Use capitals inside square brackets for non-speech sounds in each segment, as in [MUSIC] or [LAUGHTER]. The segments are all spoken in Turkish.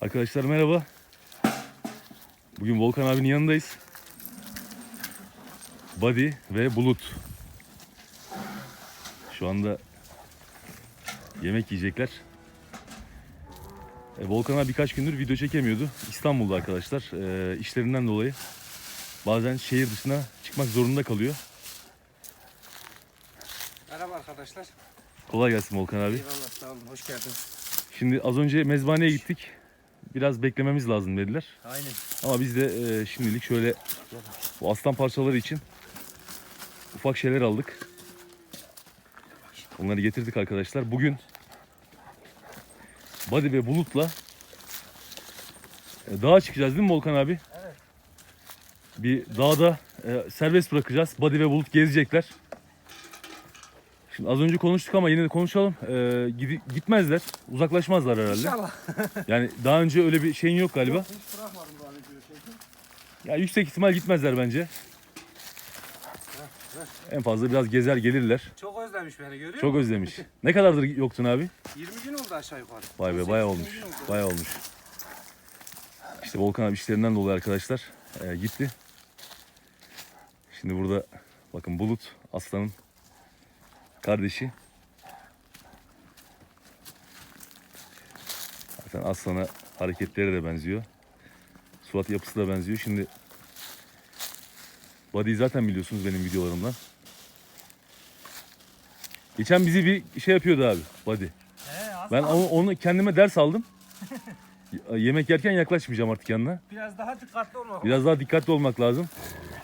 Arkadaşlar merhaba. Bugün Volkan abinin yanındayız. Buddy ve Bulut. Şu anda yemek yiyecekler. E, Volkan abi birkaç gündür video çekemiyordu. İstanbul'da arkadaşlar. E, işlerinden dolayı bazen şehir dışına çıkmak zorunda kalıyor. Merhaba arkadaşlar. Kolay gelsin Volkan abi. Eyvallah sağ olun. Hoş geldin. Şimdi az önce mezbaneye gittik. Biraz beklememiz lazım dediler. Aynen. Ama biz de e, şimdilik şöyle bu aslan parçaları için ufak şeyler aldık. Onları getirdik arkadaşlar. Bugün Buddy ve Bulut'la e, dağa çıkacağız değil mi Volkan abi? Evet. Bir dağda e, serbest bırakacağız. Buddy ve Bulut gezecekler. Şimdi az önce konuştuk ama yine de konuşalım. E, gidi- gitmezler. Uzaklaşmazlar herhalde. İnşallah. [LAUGHS] Yani daha önce öyle bir şeyin yok galiba. Hiç bırakmadım bu halde bir. Ya yüksek ihtimal gitmezler bence. En fazla biraz gezer gelirler. Çok özlemiş beni görüyor Çok musun? özlemiş. [LAUGHS] Ne kadardır yoktun abi? 20 gün oldu aşağı yukarı. Vay be 18 bayağı 20 olmuş. gün oldu. Bayağı olmuş. İşte Volkan abi işlerinden dolayı arkadaşlar e, gitti. Şimdi burada bakın Bulut Aslan'ın kardeşi. Zaten Aslan'a hareketleri de benziyor. Surat yapısı da benziyor. Şimdi Body'yi zaten biliyorsunuz benim videolarımdan. Geçen bizi bir şey yapıyordu abi Body. He, az Ben onu, onu kendime ders aldım. [LAUGHS] Yemek yerken yaklaşmayacağım artık yanına. biraz daha dikkatli olmak. Biraz daha dikkatli olmak lazım.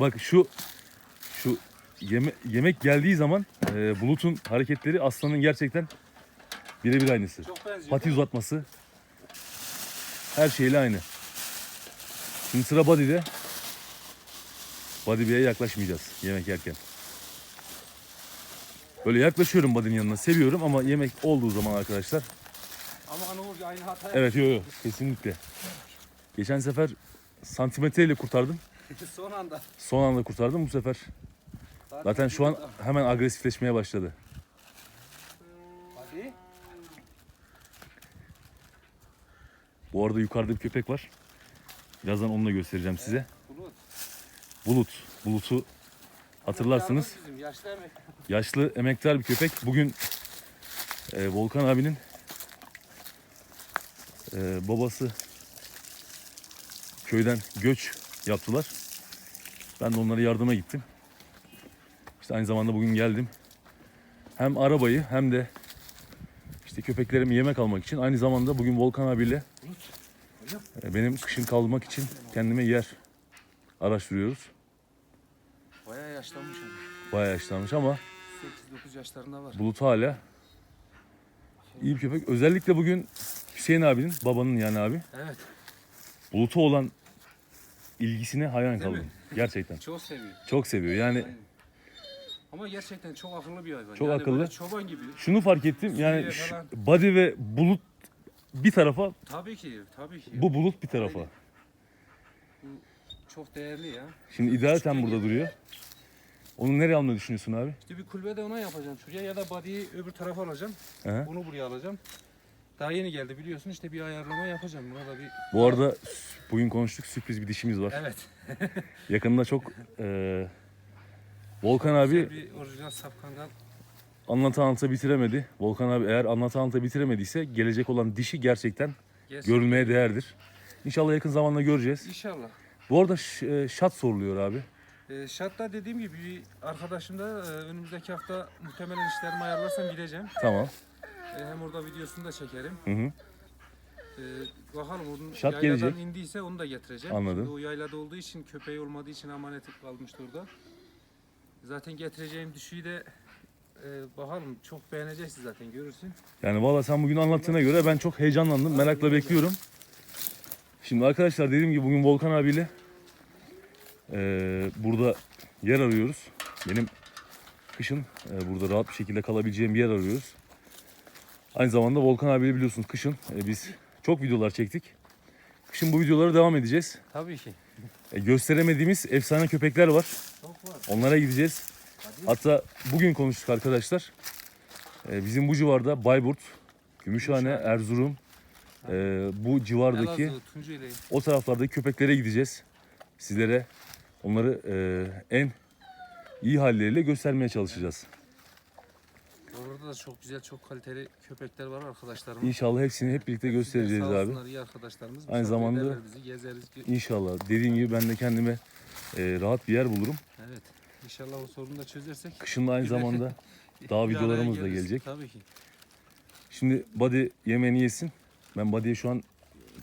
Bak şu şu yeme- yemek geldiği zaman e, Bulut'un hareketleri aslanın gerçekten birebir aynısı. Çok benziyor. Pati uzatması her şeyle aynı. Şimdi sıra Body'de. Body Bey'e yaklaşmayacağız yemek yerken. Böyle yaklaşıyorum Body'nin yanına. Seviyorum ama yemek olduğu zaman arkadaşlar Ama Anur aynı hata Evet yok yok kesinlikle. Geçen sefer santimetreyle kurtardım. [LAUGHS] Son anda. Son anda kurtardım bu sefer. Zaten şu an hemen agresifleşmeye başladı. Hadi. Bu arada yukarıda bir köpek var. Birazdan onu da göstereceğim size. Bulut. Bulut. Bulut'u hatırlarsınız. Bizim yaşlı emek. Yaşlı emektar bir köpek. Bugün e, Volkan abinin e, babası köyden göç yaptılar. Ben de onlara yardıma gittim. İşte aynı zamanda bugün geldim. Hem arabayı hem de işte köpeklerime yemek almak için aynı zamanda bugün Volkan abiyle e, benim kışın kalmak için kendime yer araştırıyoruz. Bayağı yaşlanmış ama. Bayağı yaşlanmış ama 8-9 yaşlarında var. Bulut hala iyi bir köpek. Özellikle bugün Hüseyin abinin, babanın yani abi, Evet. Bulut'a olan ilgisine hayran Değil kaldım. mi? Gerçekten. Çok seviyor. Çok seviyor. Yani Aynen. Ama gerçekten çok akıllı bir hayvan. Çok yani akıllı. Böyle çoban gibi. şunu fark ettim. Yani Suriye şu, falan. Buddy ve Bulut bir tarafa, Tabii ki. Tabii ki. bu Bulut bir tarafa. Aynen. Çok değerli ya. Şimdi idealten burada duruyor. Onu nereye almayı düşünüyorsun abi? İşte bir kulübe de ona yapacağım şuraya ya da body'yi öbür tarafa alacağım. Hı. Bunu buraya alacağım. Daha yeni geldi biliyorsun işte bir ayarlama yapacağım. Buna da bir Bu arada bugün konuştuk sürpriz bir dişimiz var. evet. [LAUGHS] Yakında çok eee, Volkan abi bir orijinal safkangal. anlata anlata bitiremedi. Volkan abi eğer anlata anlata bitiremediyse gelecek olan dişi gerçekten Gelsin. görülmeye değerdir. İnşallah yakın zamanda göreceğiz. İnşallah. Bu arada ş- e, şat soruluyor abi. Ee, şartta dediğim gibi bir arkadaşım da e, önümüzdeki hafta muhtemelen işlerimi ayarlarsam gideceğim. Tamam. E, hem orada videosunu da çekerim. Hı hı. E, bakalım onun Şart yayladan gelecek. indiyse onu da getireceğim. Anladım. Şimdi o yaylada olduğu için köpeği olmadığı için amaneti kalmıştı orada. Zaten getireceğim düşüyü de e, bakalım çok beğeneceksin zaten görürsün. Yani valla sen bugün anlattığına göre ben çok heyecanlandım. Merakla bekliyorum. Şimdi arkadaşlar dediğim gibi bugün Volkan abiyle e, burada yer arıyoruz. Benim kışın e, burada rahat bir şekilde kalabileceğim bir yer arıyoruz. Aynı zamanda Volkan abiyle biliyorsunuz kışın e, biz çok videolar çektik. Kışın bu videolara devam edeceğiz. Tabii ki. E, gösteremediğimiz efsane köpekler var. Onlara gideceğiz. Hatta bugün konuştuk arkadaşlar. Ee, bizim bu civarda Bayburt, Gümüşhane. Erzurum, e, bu civardaki o taraflardaki köpeklere gideceğiz. Sizlere onları e, en iyi halleriyle göstermeye çalışacağız. Orada da çok güzel, çok kaliteli köpekler var arkadaşlarım. İnşallah hepsini hep birlikte göstereceğiz Sağ abi. olsunlar, iyi arkadaşlarımız. Aynı Misafir zamanda- ederler bizi gezeriz. gö- İnşallah dediğim gibi ben de kendime e, rahat bir yer bulurum. Evet. İnşallah o sorunu da çözersek. Kışın da aynı zamanda [LAUGHS] Daha bir araya videolarımız da geliriz. gelecek. Tabii ki. Şimdi Buddy yemeğini yesin. Ben Buddy'ye şu an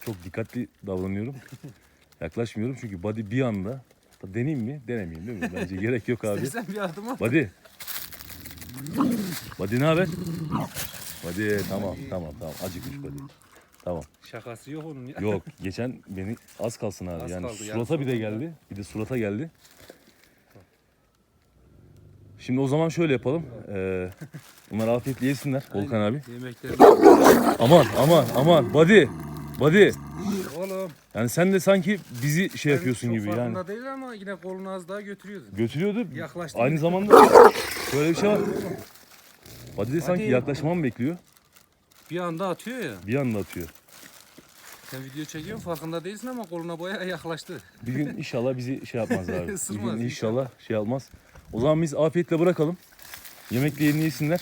çok dikkatli davranıyorum. [LAUGHS] Yaklaşmıyorum çünkü Buddy bir anda deneyeyim mi? Denemeyeyim değil mi? Bence gerek yok abi. İstersen bir adım at. Buddy. Buddy ne haber? Buddy tamam tamam tamam acıkmış Buddy. Tamam. Şakası yok onun ya. Yok geçen beni az kalsın abi. Az yani kaldı, surata bir de geldi. Bir de surata geldi. Şimdi o zaman şöyle yapalım. Ee, bunlar afiyetle yesinler Volkan abi. Yemeklerini. Aman aman aman Buddy. Buddy. Oğlum. Yani sen de sanki bizi şey yapıyorsun çok gibi yani. farkında değil ama yine kolunu az daha götürüyordu. Götürüyordu. Yaklaştı. Aynı zamanda şöyle bir şey var. Buddy de sanki yaklaşmamı bekliyor. Bir anda atıyor ya. Bir anda atıyor. Sen video çekiyorsun farkında değilsin ama koluna bayağı yaklaştı. Bir gün [LAUGHS] inşallah bizi şey yapmaz abi. bir Isırmaz gün inşallah şey yapmaz. O zaman biz afiyetle bırakalım. Yemeklerini yesinler.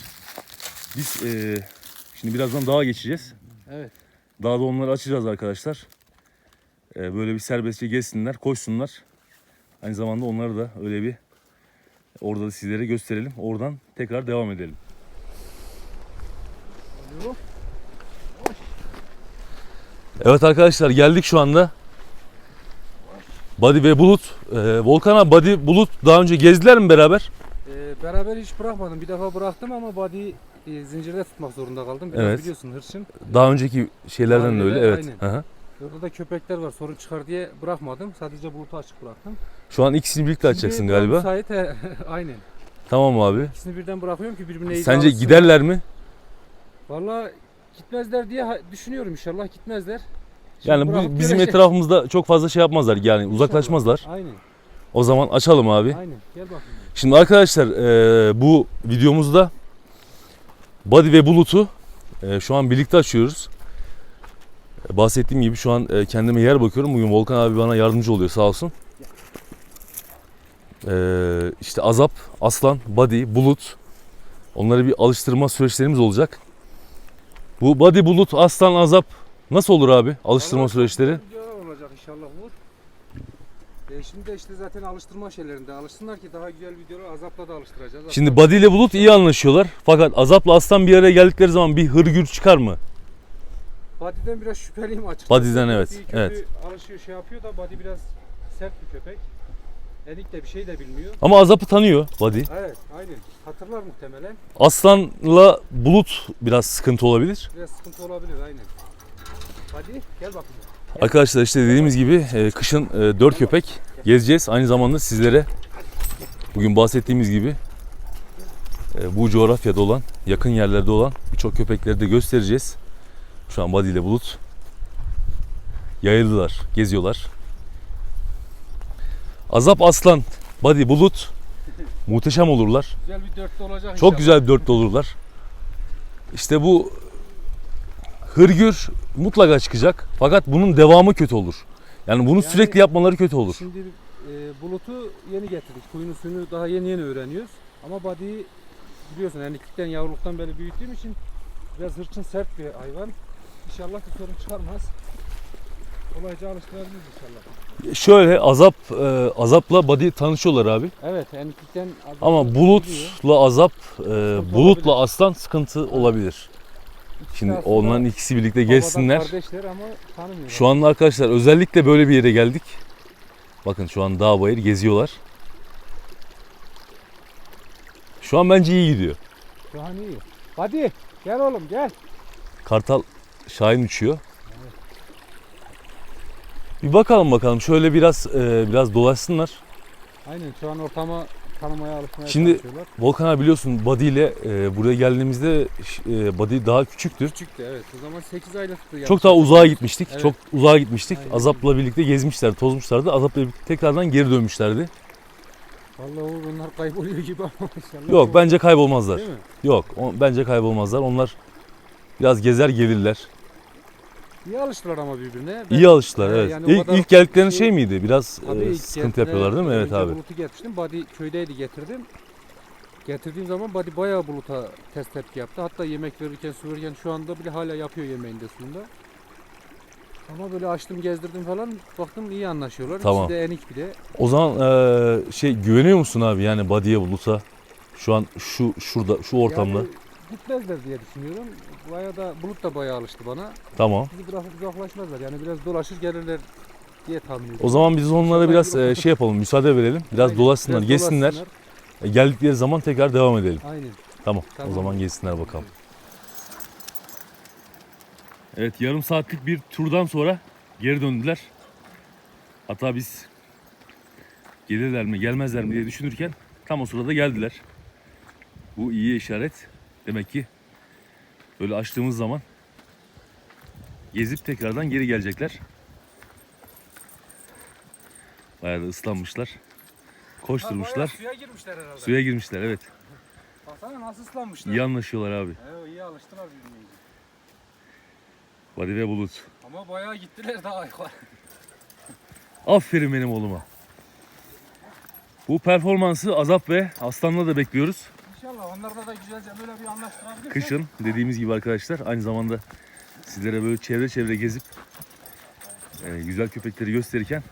Biz eee, şimdi birazdan dağa geçeceğiz. Evet. Dağda onları açacağız arkadaşlar. Eee, böyle bir serbestçe gezsinler, koşsunlar. Aynı zamanda onları da öyle bir orada da sizlere gösterelim. Oradan tekrar devam edelim. Evet arkadaşlar geldik şu anda. Buddy ve Bulut. Ee, Volkan abi Buddy Bulut daha önce gezdiler mi beraber? Ee, beraber hiç bırakmadım. Bir defa bıraktım ama body e, zincirde tutmak zorunda kaldım. Biraz Evet. biliyorsun hırçın. Daha önceki şeylerden de öyle. Aynen, Evet. aynen. Hı hı. Orada da köpekler var sorun çıkar diye bırakmadım. Sadece bulutu açık bıraktım. Şu an ikisini birlikte açacaksın Şimdi galiba. Müsait he, [LAUGHS] aynen. Tamam abi. İkisini birden bırakıyorum ki birbirine Sence alışsın. giderler mi? Valla gitmezler diye düşünüyorum inşallah gitmezler. Şimdi Yani bu, bizim görecek. etrafımızda çok fazla şey yapmazlar. Yani uzaklaşmazlar. Aynen O zaman açalım abi. aynen gel bakayım. Şimdi arkadaşlar e, bu videomuzda Buddy ve Bulut'u e, şu an birlikte açıyoruz. Bahsettiğim gibi şu an e, kendime yer bakıyorum. Bugün Volkan abi bana yardımcı oluyor sağ olsun. E, işte Azap, Aslan, Buddy, Bulut. Onları bir alıştırma süreçlerimiz olacak. Bu Buddy, Bulut, Aslan, Azap nasıl olur abi alıştırma Vallahi süreçleri? videolar olacak inşallah Uğur. E şimdi de işte zaten alıştırma şeylerinde alışsınlar ki daha güzel videolar azapla da alıştıracağız. Şimdi Buddy ile Bulut iyi anlaşıyorlar. Fakat Azap'la Aslan bir araya geldikleri zaman bir hırgür çıkar mı? Body'den biraz şüpheliyim açıkçası. Body'den evet, kötü evet. alışıyor şey yapıyor da Body biraz sert bir köpek. Enik de bir şey de bilmiyor. Ama Azap'ı tanıyor Buddy. Evet aynen. Hatırlar muhtemelen. Aslan'la Bulut biraz sıkıntı olabilir. Biraz sıkıntı olabilir aynen. Hadi gel bakayım. Arkadaşlar işte dediğimiz gibi e, kışın e, 4 köpek gezeceğiz. Aynı zamanda sizlere bugün bahsettiğimiz gibi e, bu coğrafyada olan, yakın yerlerde olan birçok köpekleri de göstereceğiz. Şu an Buddy ile Bulut yayıldılar, geziyorlar. Azap Aslan, Buddy, Bulut [LAUGHS] muhteşem olurlar. Güzel bir dörtlü olacak Çok inşallah. güzel bir dörtlü olurlar. İşte bu hırgür mutlaka çıkacak. Fakat bunun devamı kötü olur. Yani bunu Yani- sürekli yapmaları kötü olur. Şimdi e, bulutu yeni getirdik. Kuyunu suyunu daha yeni yeni öğreniyoruz. Ama body'yi biliyorsun erkeklikten yavruluktan beri büyüttüğüm için biraz hırçın sert bir hayvan. İnşallah bir sorun çıkarmaz. Kolayca alıştırabiliriz inşallah. Şöyle azap e, azapla body tanışıyorlar abi. Evet erkeklikten Ama bulutla azap, e, bulutla aslan sıkıntı olabilir. İkisi Şimdi onların ikisi birlikte tanımıyorlar. Şu anda arkadaşlar özellikle böyle bir yere geldik. Bakın şu an dağ bayır geziyorlar. Şu an bence iyi gidiyor. Şu an iyi. Hadi gel oğlum gel. Kartal Şahin uçuyor. Bir bakalım bakalım. Şöyle biraz e, biraz dolaşsınlar. Aynen şu an ortama tanımaya alışmaya Şimdi- çalışıyorlar. Volkan abi biliyorsun Buddy ile e, buraya geldiğimizde e, Buddy daha küçüktü. Küçüktü evet. O zaman 8 aylıktı. Çok daha uzağa gitmiştik. Evet. Çok uzağa gitmiştik. Aynen. Azap'la birlikte gezmişler, tozmuşlardı. Azap'la birlikte tekrardan geri dönmüşlerdi. Vallahi bunlar kayboluyor gibi ama inşallah. Yok bence kaybolmazlar. Değil mi? Yok o- bence kaybolmazlar. Onlar biraz gezer gelirler. İyi alıştılar ama birbirine. İyi alıştılar evet. yani ilk, ilk geldiklerinde şey- şey miydi? Biraz e, sıkıntı yapıyorlar değil mi? Evet abi. Bulutu getirdim. Body köydeydi getirdim. Getirdiğim zaman Body bayağı buluta ters tepki yaptı. Hatta yemek verirken su verirken şu anda bile hala yapıyor yemeğinde suyunda. Ama böyle açtım gezdirdim falan baktım iyi anlaşıyorlar. Tamam. İkisi de enik bir de. O zaman e, şey güveniyor musun abi yani body'ye buluta? Şu an şu şurada şu ortamda. Yani gitmezler diye düşünüyorum. Bayağı da bulut da bayağı alıştı bana. Tamam. Bizi bırakıp uzaklaşmazlar. Yani biraz dolaşır gelirler diye tahmin ediyorum. O zaman biz onlara biraz e, şey yapalım, müsaade verelim. Biraz Aynen, dolaşsınlar, biraz gezsinler. dolaşsınlar. E, Geldikleri zaman tekrar devam edelim. Aynen. Tamam. Tamam. O zaman gezsinler bakalım. Evet, yarım saatlik bir turdan sonra geri döndüler. Hatta biz gelirler mi, gelmezler mi diye düşünürken tam o sırada geldiler. Bu iyi işaret. Demek ki böyle açtığımız zaman gezip tekrardan geri gelecekler. Bayağı da ıslanmışlar. Koşturmuşlar. suya girmişler herhalde. Suya girmişler evet. Baksana nasıl ıslanmışlar. İyi anlaşıyorlar abi. Evet, iyi alıştılar birbirine. Badi ve Bulut. Ama bayağı gittiler daha yukarı. Aferin benim oğluma. Bu performansı Azap ve Aslan'la da bekliyoruz. Onlarda da güzelce böyle bir anlaştırabilirsek. Kışın dediğimiz gibi arkadaşlar aynı zamanda sizlere böyle çevre çevre gezip e, güzel köpekleri gösterirken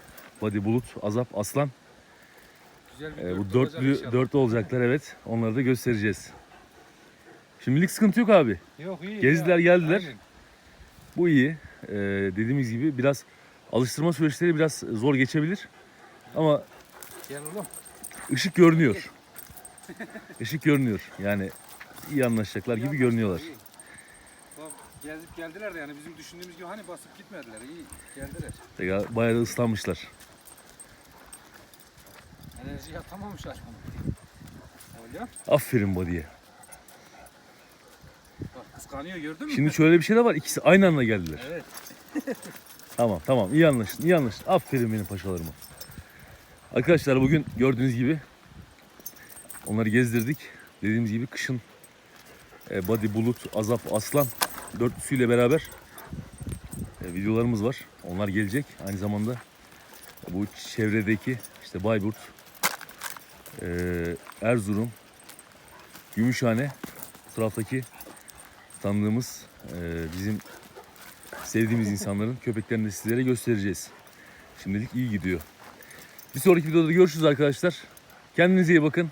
Badi Bulut, Azap, Aslan Güzel bir e, bu dörtlü olacak dörtlü olacaklar evet. Onları da göstereceğiz. Şimdilik sıkıntı yok abi. Yok iyi. Gezdiler, ya. geldiler. Aynen. Bu iyi. E, dediğimiz gibi biraz alıştırma süreçleri biraz zor geçebilir. Ama Gel oğlum. ışık görünüyor. Işık görünüyor. Yani iyi anlaşacaklar gibi görünüyorlar. Bak gezip geldiler de yani bizim düşündüğümüz gibi hani basıp gitmediler. İyi geldiler. Tekrar bayağı da ıslanmışlar. Enerji yatamamışlar. Öyle. Aferin body'ye. Bak kıskanıyor gördün mü? Şimdi şöyle bir şey de var. İkisi aynı anda geldiler. Evet. [LAUGHS] Tamam tamam iyi anlaştın iyi anlaştın. Aferin benim paşalarıma. Arkadaşlar bugün gördüğünüz gibi onları gezdirdik. Dediğimiz gibi kışın e, Body Bulut, Azap, Aslan dörtlüsüyle beraber e, videolarımız var. Onlar gelecek. Aynı zamanda bu çevredeki işte Bayburt, e, Erzurum, Gümüşhane taraftaki tanıdığımız e, bizim sevdiğimiz insanların köpeklerini de sizlere göstereceğiz. Şimdilik iyi gidiyor. Bir sonraki videoda görüşürüz arkadaşlar. Kendinize iyi bakın.